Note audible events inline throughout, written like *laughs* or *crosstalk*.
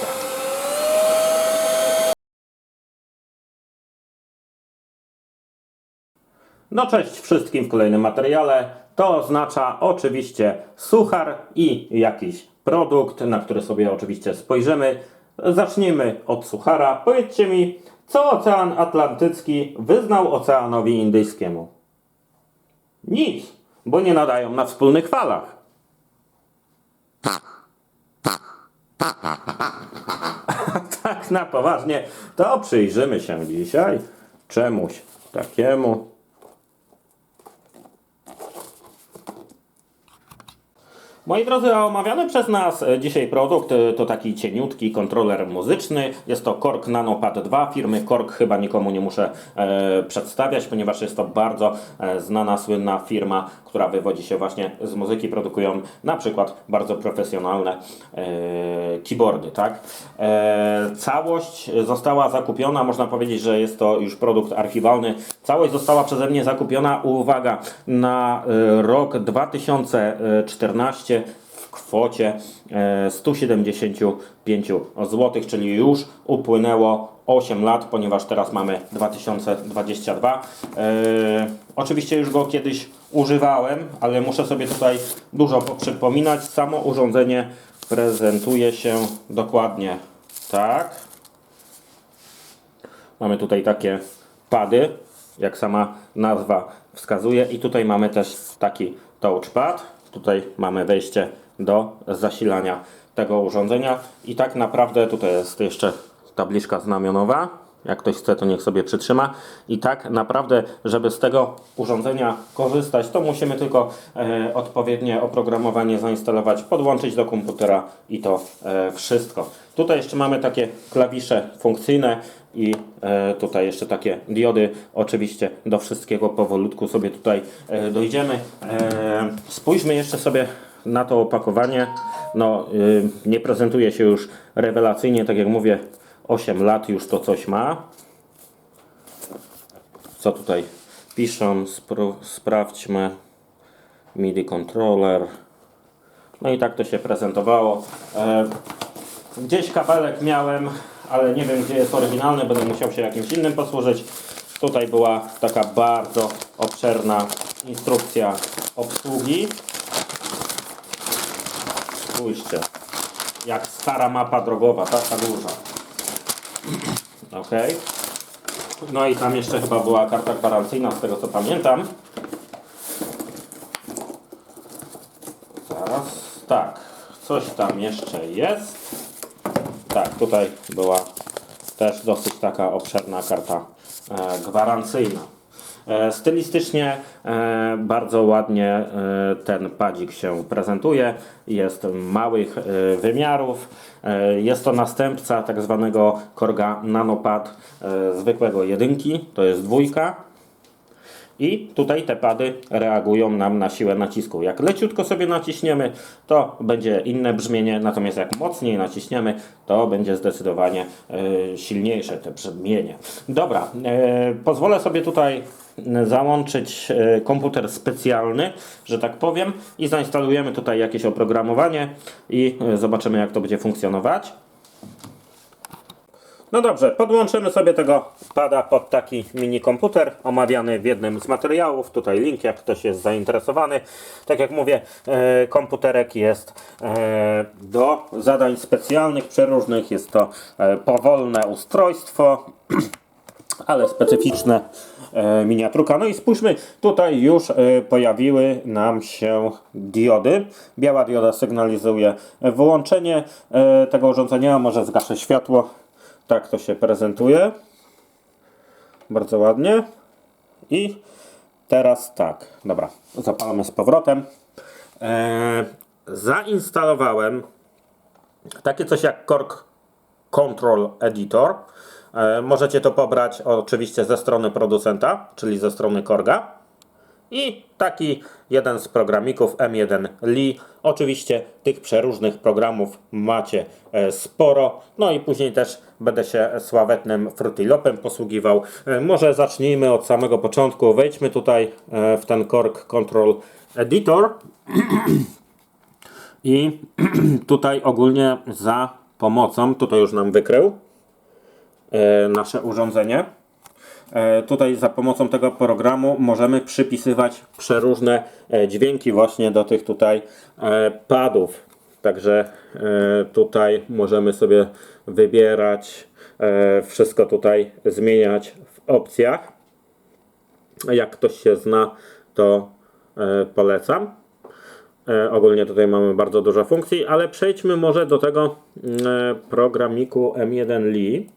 tep. No cześć wszystkim w kolejnym materiale. To oznacza oczywiście suchar i jakiś produkt, na który sobie oczywiście spojrzymy. Zacznijmy od suchara. Powiedzcie mi, co Ocean Atlantycki wyznał Oceanowi Indyjskiemu? Nic, bo nie nadają na wspólnych falach. *laughs* tak na poważnie, to przyjrzymy się dzisiaj czemuś takiemu. Moi drodzy, a omawiany przez nas e, dzisiaj produkt e, to taki cieniutki kontroler muzyczny. Jest to Korg Nanopad 2 firmy Korg. Chyba nikomu nie muszę e, przedstawiać, ponieważ jest to bardzo e, znana, słynna firma, która wywodzi się właśnie z muzyki. Produkują na przykład bardzo profesjonalne e, keyboardy. Tak? E, całość została zakupiona, można powiedzieć, że jest to już produkt archiwalny. Całość została przeze mnie zakupiona, uwaga, na e, rok 2014 w kwocie e, 175 zł, czyli już upłynęło 8 lat, ponieważ teraz mamy 2022. E, oczywiście już go kiedyś używałem, ale muszę sobie tutaj dużo przypominać. Samo urządzenie prezentuje się dokładnie tak. Mamy tutaj takie pady, jak sama nazwa wskazuje, i tutaj mamy też taki touchpad. Tutaj mamy wejście do zasilania tego urządzenia, i tak naprawdę tutaj jest jeszcze tabliczka znamionowa. Jak ktoś chce, to niech sobie przytrzyma. I tak naprawdę, żeby z tego urządzenia korzystać, to musimy tylko e, odpowiednie oprogramowanie zainstalować, podłączyć do komputera i to e, wszystko. Tutaj jeszcze mamy takie klawisze funkcyjne i e, tutaj jeszcze takie diody. Oczywiście do wszystkiego powolutku sobie tutaj e, dojdziemy. E, spójrzmy jeszcze sobie na to opakowanie. No, y, nie prezentuje się już rewelacyjnie, tak jak mówię, 8 lat już to coś ma. Co tutaj piszą? Spro- sprawdźmy. MIDI controller. No i tak to się prezentowało. Gdzieś kabelek miałem, ale nie wiem gdzie jest oryginalny, będę musiał się jakimś innym posłużyć. Tutaj była taka bardzo obszerna instrukcja obsługi. Spójrzcie, jak stara mapa drogowa, taka duża. Ok. No i tam jeszcze chyba była karta gwarancyjna, z tego co pamiętam. Zaraz. Tak, coś tam jeszcze jest. Tak, tutaj była też dosyć taka obszerna karta e, gwarancyjna. E, stylistycznie e, bardzo ładnie ten padzik się prezentuje. Jest małych wymiarów. Jest to następca tak zwanego Korga Nanopad zwykłego jedynki. To jest dwójka. I tutaj te pady reagują nam na siłę nacisku. Jak leciutko sobie naciśniemy, to będzie inne brzmienie, natomiast jak mocniej naciśniemy, to będzie zdecydowanie e, silniejsze te brzmienie. Dobra, e, pozwolę sobie tutaj załączyć e, komputer specjalny, że tak powiem, i zainstalujemy tutaj jakieś oprogramowanie i zobaczymy jak to będzie funkcjonować. No dobrze, podłączymy sobie tego pada pod taki mini komputer omawiany w jednym z materiałów. Tutaj link, jak ktoś jest zainteresowany. Tak jak mówię, e, komputerek jest e, do zadań specjalnych, przeróżnych. Jest to e, powolne ustrojstwo, *clears throat* ale specyficzne miniaturka. No i spójrzmy, tutaj już pojawiły nam się diody. Biała dioda sygnalizuje wyłączenie tego urządzenia. Może zgaszę światło. Tak to się prezentuje. Bardzo ładnie. I teraz tak. Dobra, zapalamy z powrotem. Eee, zainstalowałem takie coś jak Korg Control Editor. E, możecie to pobrać oczywiście ze strony producenta, czyli ze strony Korga. I taki jeden z programików M1 Li. Oczywiście tych przeróżnych programów macie e, sporo. No i później też będę się sławetnym Frutilopem posługiwał. E, Może zacznijmy od samego początku. Wejdźmy tutaj e, w ten Korg Control Editor. *clears throat* I *clears throat* tutaj ogólnie za pomocą, tutaj już nam wykrył nasze urządzenie. E, Tutaj za pomocą tego programu możemy przypisywać przeróżne e, dźwięki właśnie do tych tutaj e, padów. Także tutaj możemy sobie wybierać, wszystko tutaj zmieniać w opcjach. Jak ktoś się zna, to polecam. Ogólnie tutaj mamy bardzo dużo funkcji, ale przejdźmy może do tego mm, programiku M1 Li.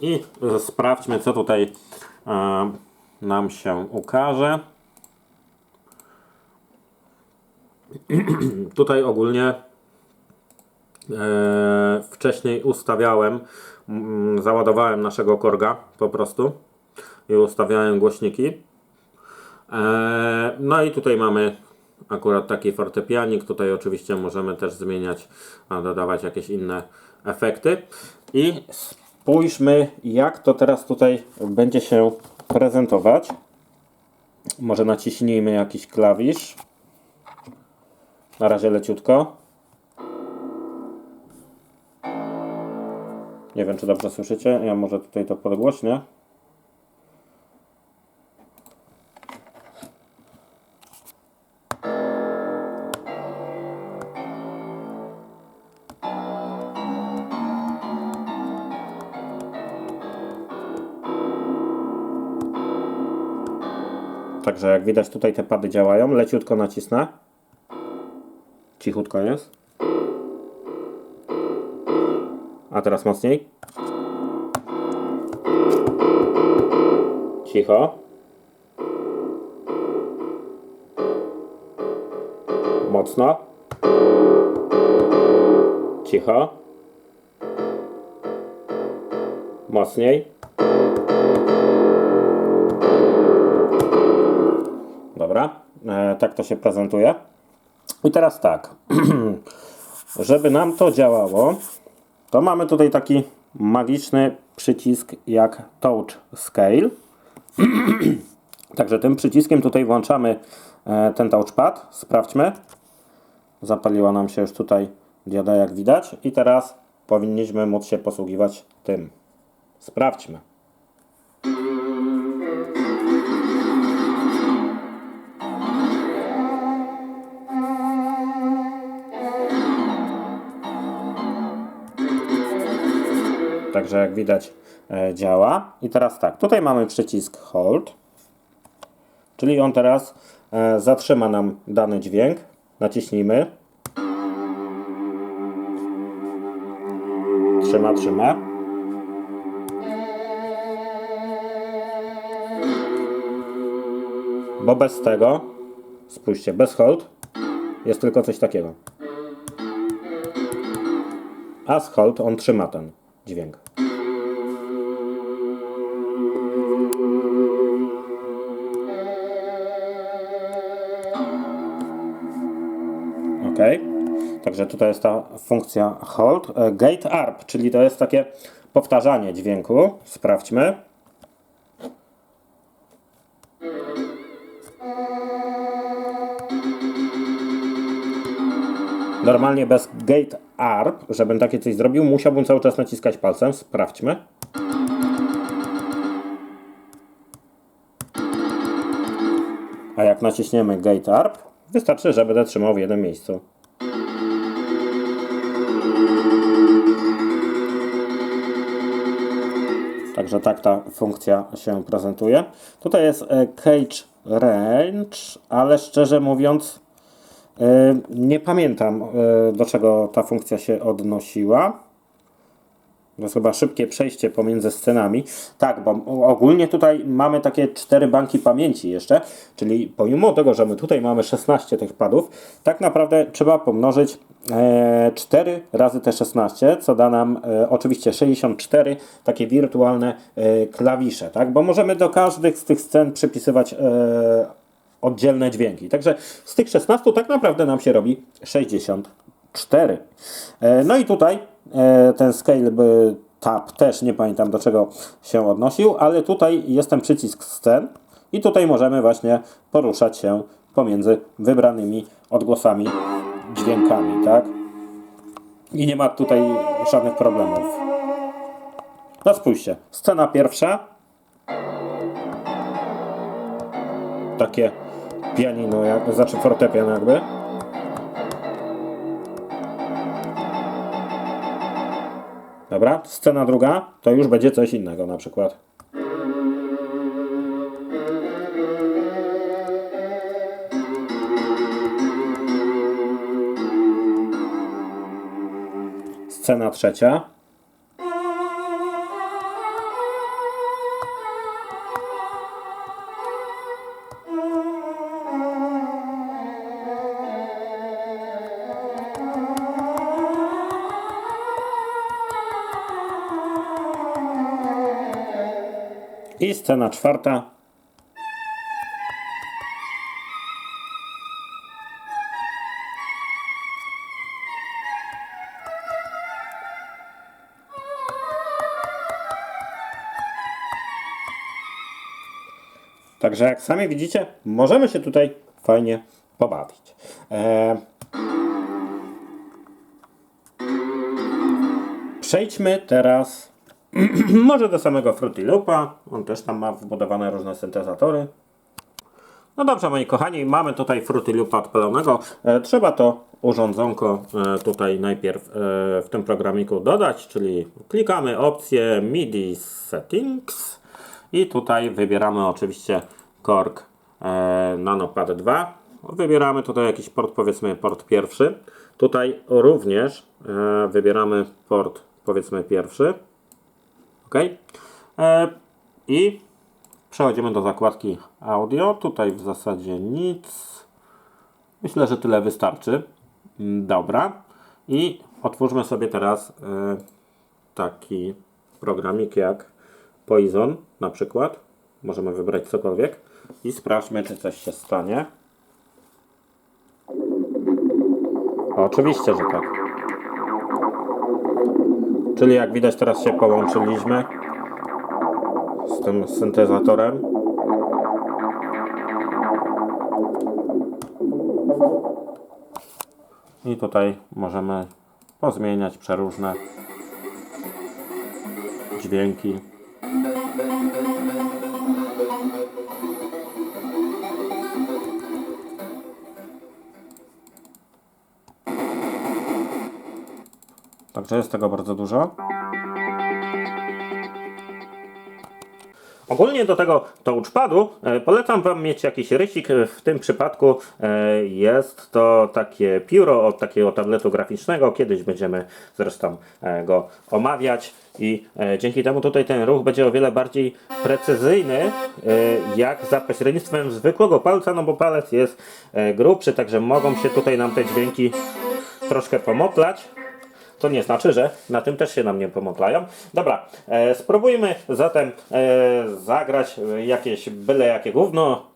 I sprawdźmy, co tutaj e, nam się ukaże. *clears throat* tutaj ogólnie e, wcześniej ustawiałem, mm, załadowałem naszego korga po prostu i ustawiałem głośniki. E, No i tutaj mamy akurat taki fortepianik. Tutaj oczywiście możemy też zmieniać, dodawać jakieś inne efekty. I spójrzmy, jak to teraz tutaj będzie się prezentować. Może naciśnijmy jakiś klawisz. Na razie leciutko. Nie wiem, czy dobrze słyszycie. Ja może tutaj to podgłośnię. Także jak widać tutaj te pady działają. Leciutko nacisnę. Cichutko jest. A teraz mocniej. Cicho. Mocno. Cicho. Mocniej. Dobra, e, tak to się prezentuje. I teraz tak, *clears throat* żeby nam to działało, to mamy tutaj taki magiczny przycisk jak Touch Scale. *clears throat* Także tym przyciskiem tutaj włączamy e, ten touchpad. Sprawdźmy. Zapaliła nam się już tutaj dioda jak widać. I teraz powinniśmy móc się posługiwać tym. Sprawdźmy. Także jak widać e, działa. I teraz tak, tutaj mamy przycisk Hold, czyli on teraz e, zatrzyma nam dany dźwięk. Naciśnijmy. Trzyma, trzyma. Bo bez tego, spójrzcie, bez hold jest tylko coś takiego. A z hold on trzyma ten dźwięk. Ok. Także tutaj jest ta funkcja hold. E, Gate ARP, czyli to jest takie powtarzanie dźwięku. Sprawdźmy. Normalnie bez Gate ARP, żebym takie coś zrobił, musiałbym cały czas naciskać palcem. Sprawdźmy. A jak naciśniemy Gate ARP, wystarczy, że będę trzymał w jednym miejscu. Także tak ta funkcja się prezentuje. Tutaj jest e, Cage Range, ale szczerze mówiąc nie pamiętam e, do czego ta funkcja się odnosiła. To chyba szybkie przejście pomiędzy scenami. Tak, bo ogólnie tutaj mamy takie cztery banki pamięci jeszcze, czyli pomimo tego, że my tutaj mamy 16 tych padów, tak naprawdę trzeba pomnożyć e, 4 razy te 16, co da nam e, oczywiście 64 takie wirtualne e, klawisze, tak? Bo możemy do każdych z tych scen przypisywać e, oddzielne dźwięki. Także z tych 16 tak naprawdę nam się robi 64. E, No i tutaj e, ten scale tab też nie pamiętam do czego się odnosił, ale tutaj jest ten przycisk scen i tutaj możemy właśnie poruszać się pomiędzy wybranymi odgłosami, dźwiękami, tak? I nie ma tutaj żadnych problemów. No spójrzcie, scena pierwsza. Takie pianino, jak, znaczy fortepian jakby. Dobra, scena druga to już będzie coś innego na przykład. Scena trzecia. I scena czwarta. Także jak sami widzicie, możemy się tutaj fajnie pobawić. E... Przejdźmy teraz *clears throat* może do samego Fruity Loopa. On też tam ma wbudowane różne syntezatory. No dobrze, moi kochani, mamy tutaj Fruity Loopa odpalonego. E, trzeba to urządzonko e, tutaj najpierw e, w tym programiku dodać, czyli klikamy opcję MIDI Settings i tutaj wybieramy oczywiście Korg e, NanoPad 2. Wybieramy tutaj jakiś port, powiedzmy port pierwszy. Tutaj również e, wybieramy port, powiedzmy pierwszy. OK. E, I przechodzimy do zakładki audio. Tutaj w zasadzie nic. Myślę, że tyle wystarczy. Mm, Dobra. I otwórzmy sobie teraz e, taki programik jak Poison na przykład. Możemy wybrać cokolwiek. I sprawdźmy, czy coś się stanie. Oczywiście, że tak. Czyli jak widać teraz się połączyliśmy z tym syntezatorem. I tutaj możemy pozmieniać przeróżne dźwięki. Także jest tego bardzo dużo. Ogólnie do tego touchpadu e, polecam Wam mieć jakiś rysik. E, W tym przypadku e, jest to takie pióro od takiego tabletu graficznego. Kiedyś będziemy zresztą go omawiać i dzięki temu tutaj ten ruch będzie o wiele bardziej precyzyjny jak za pośrednictwem zwykłego palca, no bo palec jest grubszy, także mogą się tutaj nam te dźwięki troszkę pomoplać. To nie znaczy, że na tym też się nam nie pomotlają. Dobra, e, spróbujmy zatem e, zagrać e, jakieś byle jakie gówno.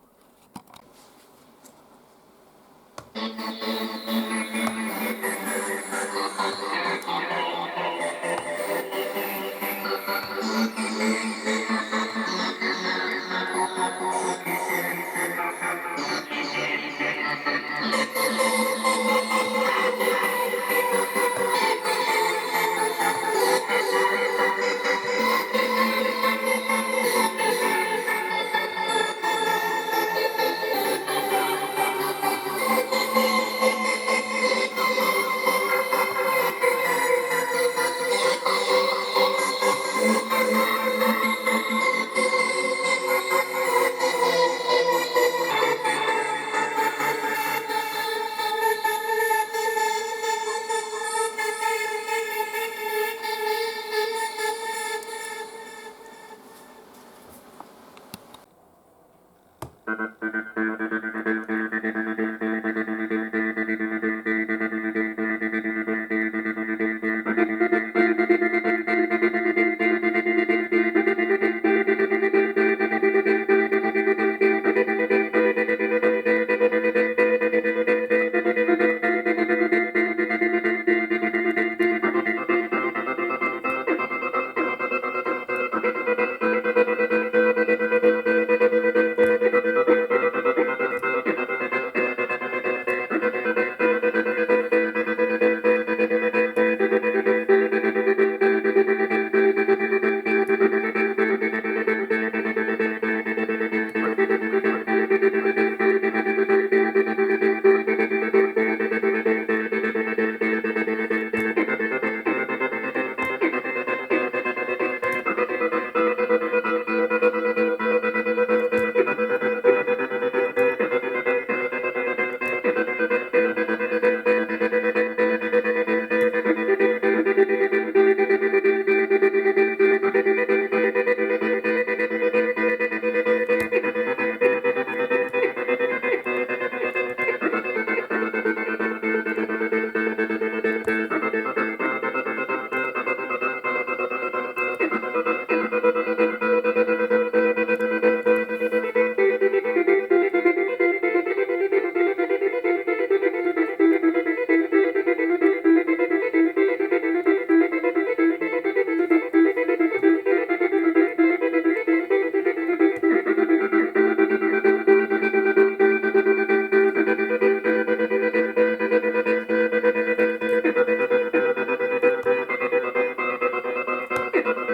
thank you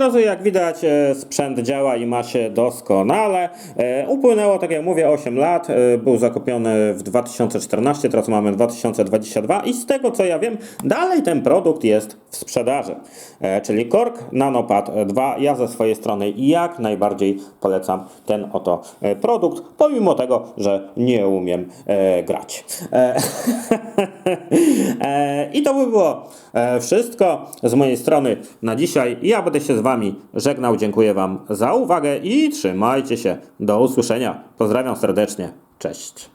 Drodzy, jak widać, e, sprzęt działa i ma się doskonale. E, Upłynęło, tak jak mówię, 8 lat. E, Był zakupiony w 2014, teraz mamy 2022 i z tego co ja wiem, dalej ten produkt jest w sprzedaży. Czyli Korg Nanopad 2. Ja ze swojej strony jak najbardziej polecam ten oto produkt, pomimo tego, że nie umiem grać. *laughs* I to by było wszystko z mojej strony na dzisiaj. Ja będę się z Wami żegnał. Dziękuję Wam za uwagę i trzymajcie się. Do usłyszenia. Pozdrawiam serdecznie. Cześć.